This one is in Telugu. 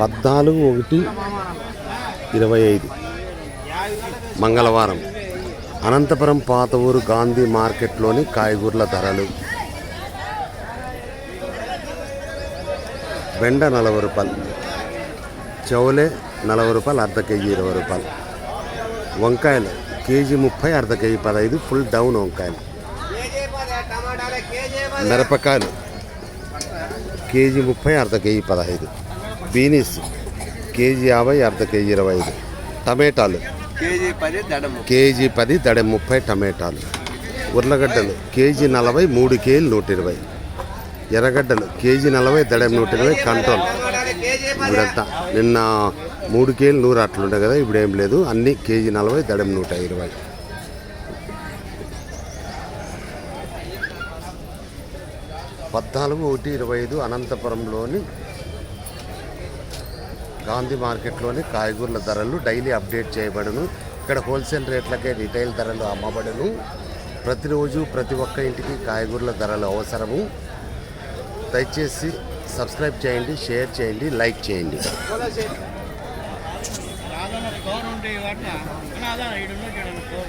పద్నాలుగు ఒకటి ఇరవై ఐదు. మంగళవారం. అనంతపురం పాత ఊరు గాంధీ మార్కెట్లోని కాయగూరల ధరలు. బెండ నలభై రూపాయలు. చౌలే నలభై రూపాయలు అర్ధ కేజీ ఇరవై రూపాయలు. వంకాయలు కేజీ ముప్పై అర్ధ కేజీ పదహైదు ఫుల్ డౌన్ వంకాయలు. మిరపకాయలు కేజీ ముప్పై అర్ధ కేజీ పదహైదు. బీనీస్ కేజీ యాభై అర్ధ కేజీ ఇరవై ఐదు. టమాటాలు. కేజీ పది దడ ముప్పై. టమాటాలు. ఉర్లగడ్డలు కేజీ నలభై మూడు కేజీలు నూట ఇరవై. ఎర్రగడ్డలు కేజీ నలభై దడ నూట ఇరవై కంట్రోల్. ఇప్పుడంతా నిన్న మూడు కేజీలు నూరు అట్లుండే కదా ఇప్పుడు ఏం లేదు. అన్ని కేజీ నలభై దడం నూట ఇరవై. పద్నాలుగు ఒకటి ఇరవై ఐదు అనంతపురంలోని గాంధీ మార్కెట్లోని కాయగూరల ధరలు డైలీ అప్డేట్ చేయబడును. ఇక్కడ హోల్సేల్ రేట్లకే రిటైల్ ధరలు అమ్మబడును. ప్రతిరోజు ప్రతి ఒక్క ఇంటికి కాయగూరల ధరలు అవసరము. దయచేసి సబ్స్క్రైబ్ చేయండి షేర్ చేయండి లైక్ చేయండి.